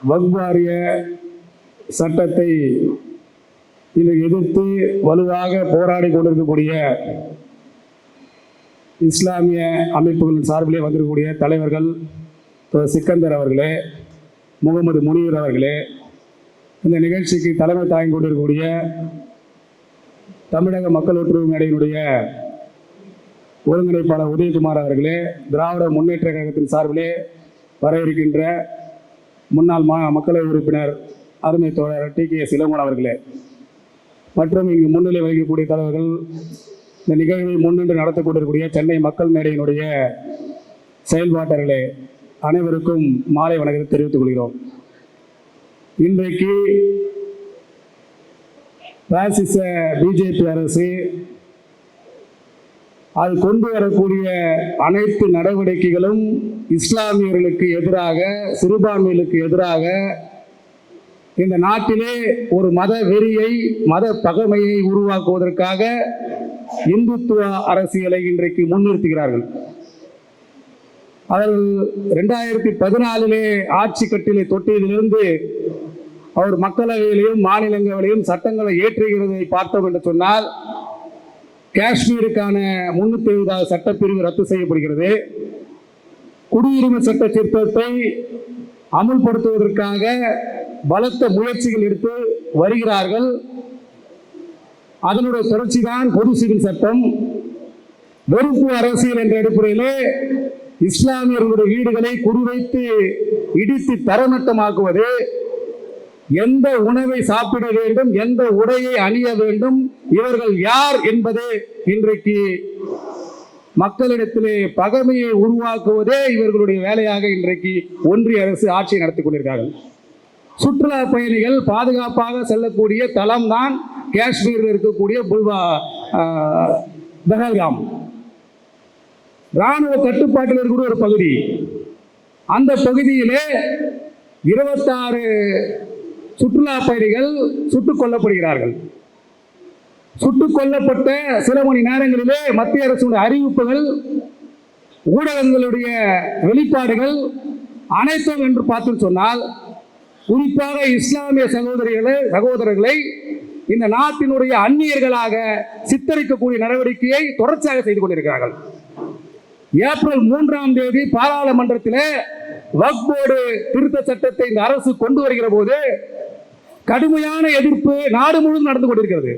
வக்வாரிய சட்டத்தை இதை எதிர்த்து வலுவாக போராடி கொண்டிருக்கக்கூடிய இஸ்லாமிய அமைப்புகளின் சார்பிலே வந்திருக்கக்கூடிய தலைவர்கள் திரு சிக்கந்தர் அவர்களே முகமது முனிவர் அவர்களே இந்த நிகழ்ச்சிக்கு தலைமை தாங்கி கொண்டிருக்கக்கூடிய தமிழக மக்கள் ஒற்றுமை மேடையினுடைய ஒருங்கிணைப்பாளர் உதயகுமார் அவர்களே திராவிட முன்னேற்ற கழகத்தின் சார்பிலே வர இருக்கின்ற முன்னாள் மா மக்களவை உறுப்பினர் அருமை தோழர் டி. கே. சிலங்கோன் அவர்களே. மற்றும் இங்கு முன்னிலை வகிக்கக்கூடிய தலைவர்கள் இந்த நிகழ்வை முன்னின்று நடத்தக்கூடிய சென்னை மக்கள் மேடையினுடைய செயல்பாட்டர்களே அனைவருக்கும் மாலை வணக்கத்தை தெரிவித்துக் கொள்கிறோம். இன்றைக்கு பாசிச பிஜேபி அரசு அது கொண்டு வரக்கூடிய அனைத்து நடவடிக்கைகளும் இஸ்லாமியர்களுக்கு எதிராக சிறுபான்மைகளுக்கு எதிராக இந்த நாட்டிலே ஒரு மத வெறியை மத பகைமையை உருவாக்குவதற்காக இந்துத்துவ அரசியலை இன்றைக்கு முன்னிறுத்துகிறார்கள். அவர்கள் ரெண்டாயிரத்தி பதினாலிலே ஆட்சி கட்டிலை தொட்டியதிலிருந்து அவர் மக்களவையிலையும் மாநிலங்களையும் சட்டங்களை ஏற்றுகிறதை பார்த்தோம் என்று சொன்னால் காஷ்மீருக்கான முன்னூத்தி ஐந்தாவது சட்டப்பிரிவு ரத்து செய்யப்படுகிறது. குடியுரிமை சட்ட திருத்தத்தை அமுல்படுத்துவதற்காக பலத்த முயற்சிகள் எடுத்து வருகிறார்கள். அதனுடைய தொடர்ச்சி தான் பொது சிவில் சட்டம். வெறுப்பு அரசியல் என்ற அடிப்படையிலே இஸ்லாமியர்களுடைய வீடுகளை குறிவைத்து இடித்து தரமட்டமாக்குவது எந்த உணவை சாப்பிட வேண்டும் எந்த உடையை அணிய வேண்டும் இவர்கள் யார் என்பது இன்றைக்கு மக்களிடத்திலே பகைமையை உருவாக்குவதே இவர்களுடைய வேலையாக இன்றைக்கு ஒன்றிய அரசு ஆட்சி நடத்தி கொண்டிருக்கிறார்கள். சுற்றுலா பயணிகள் பாதுகாப்பாக செல்லக்கூடிய தளம் தான் காஷ்மீரில் இருக்கக்கூடிய புல்வா ஆஹ், பெஹல்காம். ராணுவ கட்டுப்பாட்டில் இருக்கக்கூடிய ஒரு பகுதி. அந்த பகுதியிலே இருபத்தாறு சுற்றுலா பயணிகள் சுட்டுக் கொல்லப்படுகிறார்கள். சுட்டுக் கொல்லப்பட்ட சில மணி நேரங்களிலே மத்திய அரசுடைய அறிவிப்புகள் ஊடகங்களுடைய வெளிப்பாடுகள் அனைத்தும் என்று பார்த்து சொன்னால் குறிப்பாக இஸ்லாமிய சகோதரிகளை சகோதரர்களை இந்த நாட்டினுடைய அந்நியர்களாக சித்தரிக்கக்கூடிய நடவடிக்கையை தொடர்ச்சியாக செய்து கொண்டிருக்கிறார்கள். ஏப்ரல் மூன்றாம் தேதி பாராளுமன்றத்தில் வக்போர்டு போர்டு திருத்த சட்டத்தை இந்த அரசு கொண்டு வருகிற போது கடுமையான எதிர்ப்பு நாடு முழுவதும் நடந்து கொண்டிருக்கிறது.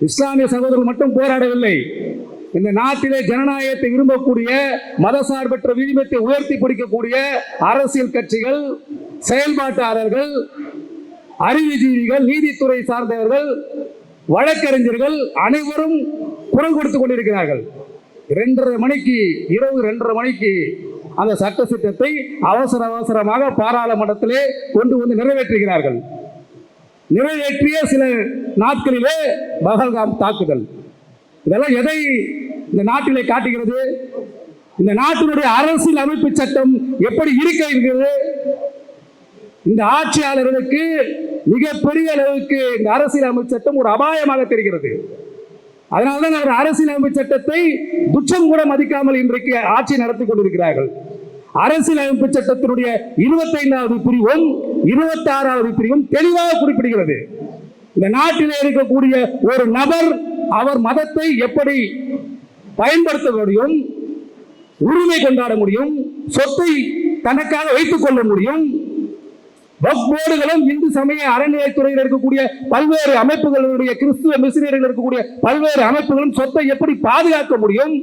இஸ்லாமிய சகோதரர்கள் மட்டும் போராடவில்லை. இந்த நாட்டிலே ஜனநாயகத்தை விரும்பக்கூடிய மதசார்பற்ற விதிமத்தை உயர்த்தி பிடிக்கக்கூடிய அரசியல் கட்சிகள் செயல்பாட்டாளர்கள் அறிவுஜீவிகள் நீதித்துறை சார்ந்தவர்கள் வழக்கறிஞர்கள் அனைவரும் குரல் கொடுத்துக் கொண்டிருக்கிறார்கள். இரண்டரை மணிக்கு இரவு இரண்டரை மணிக்கு அந்த சட்ட திட்டத்தை அவசர அவசரமாக பாராளுமன்றத்திலே கொண்டு வந்து நிறைவேற்றுகிறார்கள். நிறைவேற்றிய சில நாட்களிலே பகல்காம் தாக்குதல். இதெல்லாம் எதை இந்த நாட்டிலே காட்டுகிறது? இந்த நாட்டினுடைய அரசியல் அமைப்பு சட்டம் எப்படி இருக்க இருக்கிறது? இந்த ஆட்சியாளர்களுக்கு மிகப்பெரிய அளவுக்கு இந்த அரசியல் அமைப்பு சட்டம் ஒரு அபாயமாக தெரிகிறது. அதனால்தான் அவர் அரசியல் அமைப்பு சட்டத்தை துச்சம் கூட மதிக்காமல் இன்றைக்கு ஆட்சி நடத்தி கொண்டிருக்கிறார்கள். அரசியல் சட்டத்தினுடைய சட்டத்தினுடைய இருபத்தைந்தாவது பிரிவும் இருபத்தி ஆறாவது பிரிவும் தெளிவாக குறிப்பிடுகிறது. இந்த நாட்டில் இருக்கக்கூடிய ஒரு நபர் அவர் மதத்தை எப்படி பயன்படுத்த முடியும் உரிமை கொண்டாட முடியும் சொத்தை தனக்காக வைத்துக் கொள்ள முடியும் வக்ஃப் போர்டுகளும் இந்து சமய அறநிலையத்துறையில் இருக்கக்கூடிய பல்வேறு அமைப்புகளுடைய கிறிஸ்துவ மிசினியர்கள் இருக்கக்கூடிய பல்வேறு அமைப்புகளும் சொத்தை எப்படி பாதுகாக்க முடியும்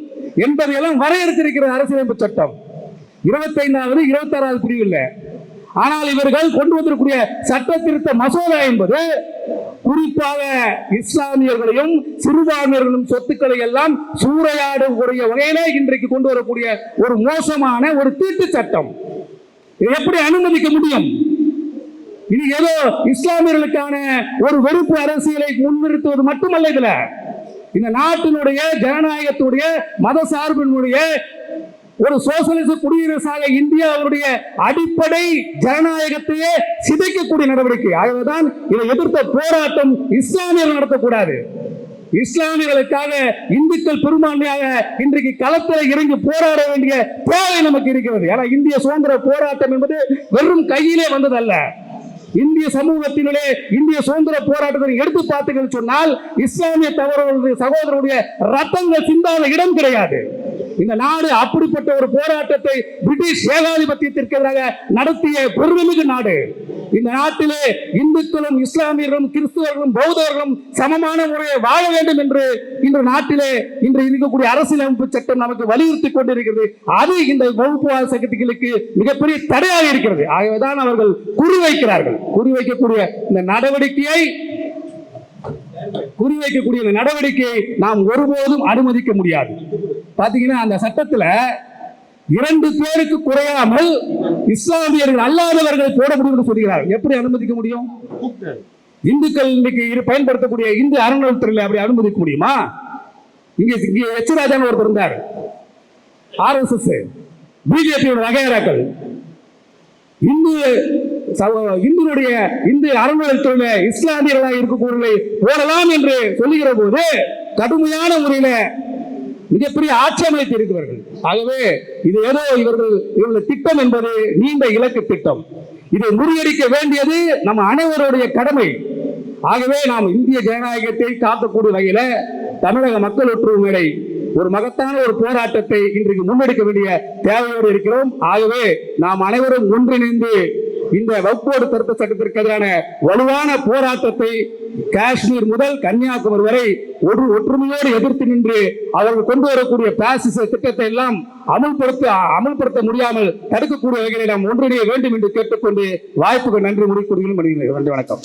என்பதையெல்லாம் வரையறுத்திருக்கிறது அரசியலமைப்பு சட்டம். இருபத்தைந்தாவது இருபத்தாறாவது பிரிவு இல்லை ஆனால் இவர்கள் கொண்டு வந்திருக்கூடிய சட்ட திருத்த மசோதா என்பது குறிப்பாக இஸ்லாமியர்களையும் சிறுபான்மையர்களும் சொத்துக்களை எல்லாம் சூறையாடக்கூடிய வகையிலே இன்றைக்கு கொண்டு வரக்கூடிய ஒரு மோசமான ஒரு தீட்டு சட்டம். இதை எப்படி அனுமதிக்க முடியும்? இது ஏதோ இஸ்லாமியர்களுக்கான ஒரு வெறுப்பு அரசியலை முன்னிறுத்துவது மட்டுமல்ல இதுல. இந்த நாட்டினுடைய ஜனநாயகத்துடைய மத சார்பினுடைய ஒரு சோசலிச குடியரசாக இந்தியாவுடைய அடிப்படை ஜனநாயகத்தையே சிதைக்கக்கூடிய நடவடிக்கை. ஆகவேதான் இதை எதிர்த்த போராட்டம் இஸ்லாமியர்கள் நடத்தக்கூடாது. இஸ்லாமியர்களுக்காக இந்துக்கள் பெரும்பான்மையாக இன்றைக்கு களத்தில் இறங்கி போராட வேண்டிய தேவை நமக்கு இருக்கிறது. ஏன்னா இந்திய சுதந்திர போராட்டம் என்பது வெறும் கையிலே வந்ததல்ல. இந்திய சமூகத்தினுடைய இந்திய சுதந்திர போராட்டத்தை எடுத்து பார்த்தீங்கன்னு சொன்னால் இஸ்லாமிய தவறுடைய சகோதரருடைய ரத்தங்கள் சிந்தாத இடம் கிடையாது. இந்த நாடு அப்படிப்பட்ட ஒரு போராட்டத்தை பிரிட்டிஷ் ஏகாதிபத்தியத்திற்கு எதிராக நடத்திய பெருமிகு நாடு. இந்த நாட்டிலே இந்துக்களும் இஸ்லாமியர்களும் கிறிஸ்துவர்களும் பௌத்தர்களும் சமமான முறையை வாழ வேண்டும் என்று இன்று நாட்டிலே இன்று இருக்கக்கூடிய அரசியலமைப்பு சட்டம் நமக்கு வலியுறுத்தி கொண்டிருக்கிறது. அது இந்த வகுப்புவாத சக்திகளுக்கு மிகப்பெரிய தடையாக இருக்கிறது. ஆகவேதான் அவர்கள் குறிவைக்கிறார்கள் குறிவைக்கக்கூடிய இந்த நடவடிக்கையை குறிவைக்கக்கூடிய இந்த நடவடிக்கையை நாம் ஒருபோதும் அனுமதிக்க முடியாது. பாத்தீங்கன்னா அந்த சட்டத்துல இரண்டு பேருக்கு குறையாமல் இஸ்லாமியர்கள் அல்லாதவர்கள் போட முடியும் சொல்கிறார். எப்படி அனுமதிக்க முடியும்? இந்துக்கள் இன்னைக்கு இரு- பயன்படுத்தக்கூடிய இந்து அறநிலையத்துறையில் அப்படி அனுமதிக்க முடியுமா? இங்க இங்க எச் ராஜான்னு ஒருத்தர் இருந்தார். ஆர்எஸ்எஸ் பிஜேபியோட வகையராக்கள் இந்து இந்துடைய இந்துனுடைய இந்து அறநிலையத்துறையில இஸ்லாமியர்களாக இருக்கக்கூடிய போடலாம் என்று சொல்லுகிற போது கடுமையான முறையில மிகப்பெரிய ஆட்சேபனைத்து இருக்கிறார்கள். ஆகவே இது ஏதோ இவர்கள் இவர்கள் திட்டம் என்பது நீண்ட இலக்கு திட்டம். இதை முறியடிக்க வேண்டியது நம்ம அனைவருடைய கடமை. ஆகவே நாம் இந்திய ஜனநாயகத்தை காக்கக்கூடிய வகையில தமிழக மக்கள் ஒற்றுமையை ஒரு மகத்தான ஒரு போராட்டத்தை இன்றைக்கு முன்னெடுக்க வேண்டிய தேவையோடு இருக்கிறோம். ஆகவே நாம் அனைவரும் ஒன்றிணைந்து இந்த வகுப்போடு திருத்த சட்டத்திற்கு எதிரான வலுவான போராட்டத்தை காஷ்மீர் முதல் கன்னியாகுமரி வரை ஒரு ஒற்றுமையோடு எதிர்த்து நின்று அவர்கள் கொண்டு வரக்கூடிய பாசிச திட்டத்தை எல்லாம் அமல்படுத்த அமல்படுத்த முடியாமல் தடுக்கக்கூடிய வகையில் நாம் ஒன்றிணைய வேண்டும் என்று கேட்டுக்கொண்டு வாய்ப்புக்கு நன்றி முடிக்கூடிய நன்றி வணக்கம்.